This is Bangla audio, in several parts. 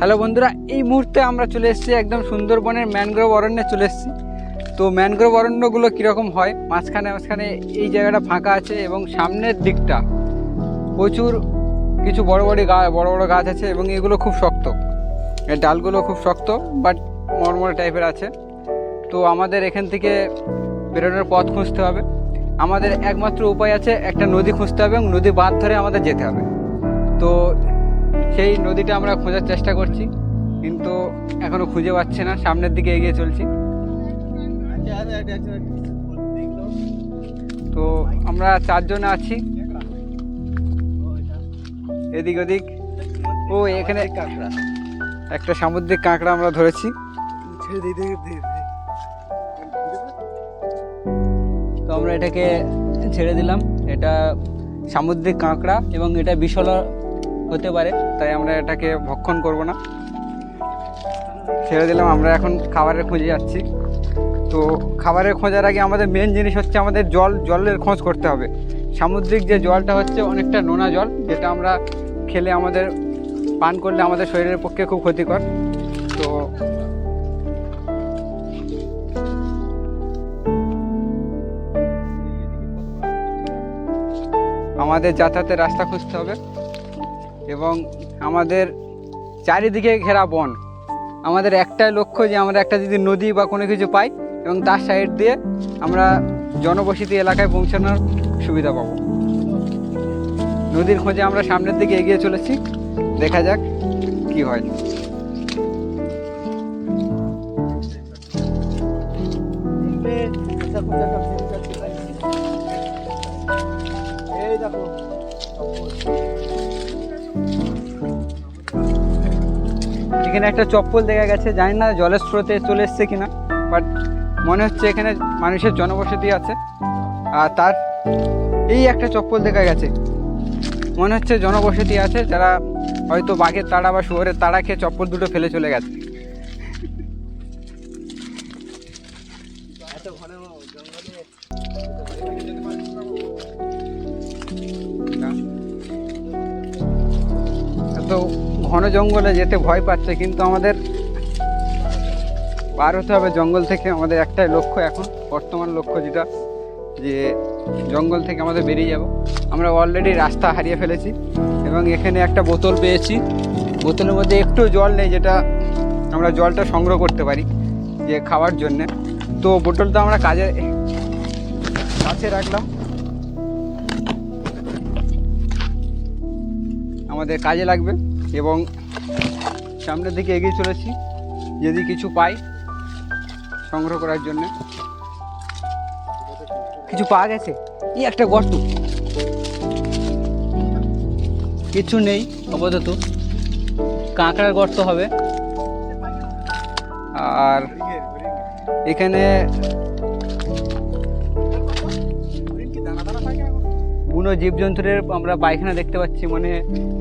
হ্যালো বন্ধুরা, এই মুহূর্তে আমরা চলে এসেছি একদম সুন্দরবনের ম্যানগ্রোভ অরণ্যে চলে এসেছি। তো ম্যানগ্রোভ অরণ্যগুলো কীরকম হয়? মাঝখানে মাঝখানে এই জায়গাটা ফাঁকা আছে এবং সামনের দিকটা প্রচুর কিছু বড় বড় গা, বড় বড় গাছ আছে এবং এগুলো খুব শক্ত। এর ডালগুলো খুব শক্ত বাট মরমরে টাইপের আছে। তো আমাদের এখান থেকে বেরোনোর পথ খুঁজতে হবে। আমাদের একমাত্র উপায় আছে একটা নদী খুঁজতে হবে এবং নদী বাঁধ ধরে আমাদের যেতে হবে। তো সেই নদীটা আমরা খোঁজার চেষ্টা করছি, কিন্তু এখনও খুঁজে পাচ্ছি না। সামনের দিকে এগিয়ে চলছি। তো আমরা চারজন আছি। এদিক ওদিক। ও, এখানে কাঁকড়া একটা সামুদ্রিক কাঁকড়া আমরা ধরেছি। তো আমরা এটাকে ছেড়ে দিলাম। এটা সামুদ্রিক কাঁকড়া এবং এটা বিশল হতে পারে, তাই আমরা এটাকে ভক্ষণ করব না। ছেড়ে দিলাম, আমরা এখন খাবারের খুঁজে যাচ্ছি। তো খাবারের খোঁজার আগে আমাদের মেন জিনিস হচ্ছে আমাদের জল, জলের খোঁজ করতে হবে। সামুদ্রিক যে জলটা হচ্ছে অনেকটা নোনা জল, যেটা আমরা খেলে আমাদের, পান করলে আমাদের শরীরের পক্ষে খুব ক্ষতিকর। তো আমাদের যাতায়াতের রাস্তা খুঁজতে হবে। এবং আমাদের চারিদিকে ঘেরা বন। আমাদের একটাই লক্ষ্য যে আমরা একটা যদি নদী বা কোনো কিছু পাই এবং তার সাইড দিয়ে আমরা জনবসতি এলাকায় পৌঁছানোর সুবিধা পাবো। নদীর খোঁজে আমরা সামনের দিকে এগিয়ে চলেছি। দেখা যাক কি হয়। এখানে একটা চপ্পল দেখা গেছে, জানি না জলের স্রোতে চলে এসছে কিনা বাট মনে হচ্ছে এখানে মানুষের জনবসতি আছে। আর তার এই একটা চপ্পল দেখা গেছে, মনে হচ্ছে জনবসতি আছে, যারা হয়তো বাঘের তাড়া বা শুয়োরের তাড়া খেয়ে চপ্পল দুটো ফেলে চলে গেছে। এত ঘন জঙ্গলে যেতে ভয় পাচ্ছে, কিন্তু আমাদের পার হতে হবে জঙ্গল থেকে। আমাদের একটাই লক্ষ্য এখন, বর্তমান লক্ষ্য যেটা, যে জঙ্গল থেকে আমাদের বেরিয়ে যাব। আমরা অলরেডি রাস্তা হারিয়ে ফেলেছি এবং এখানে একটা বোতল পেয়েছি। বোতলের মধ্যে একটু জল নেই, যেটা আমরা জলটা সংগ্রহ করতে পারি, যে খাওয়ার জন্যে। তো বোতলটা আমরা কাজে, কাছে রাখলাম। আমাদের কাজে লাগবে। এবং সামনের দিকে এগিয়ে চলেছি, যদি কিছু পাই সংগ্রহ করার জন্য। কিছু পাওয়া গেছে? এই একটা গর্ত কিছু নেই, আপাতত। কাঁকড়ার গর্ত হবে। আর এখানে বুনো জীবজন্তুর আমরা পায়খানা দেখতে পাচ্ছি। মানে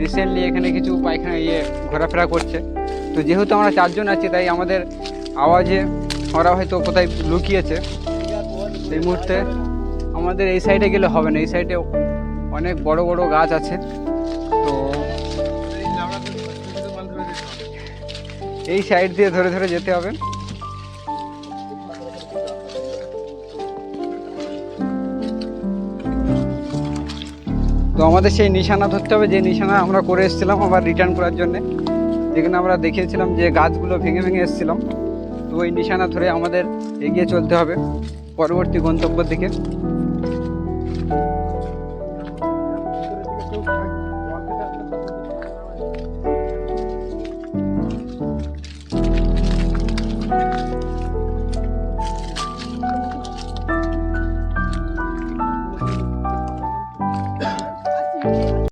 রিসেন্টলি এখানে কিছু পায়খানা ইয়ে ঘোরাফেরা করছে। তো যেহেতু আমরা চারজন আছি, তাই আমাদের আওয়াজে ওরা হয়তো কোথায় লুকিয়েছে। এই মুহূর্তে আমাদের এই সাইডে গেলে হবে না। এই সাইডে অনেক বড় বড় গাছ আছে। তো এই সাইড দিয়ে ধরে ধরে যেতে হবে। তো আমাদের সেই নিশানা ধরতে হবে, যে নিশানা আমরা করে এসেছিলাম আবার রিটার্ন করার জন্যে। যেখানে আমরা দেখিয়েছিলাম যে গাছগুলো ভেঙে ভেঙে এসেছিলাম তো ওই নিশানা ধরে আমাদের এগিয়ে চলতে হবে পরবর্তী গন্তব্যের দিকে।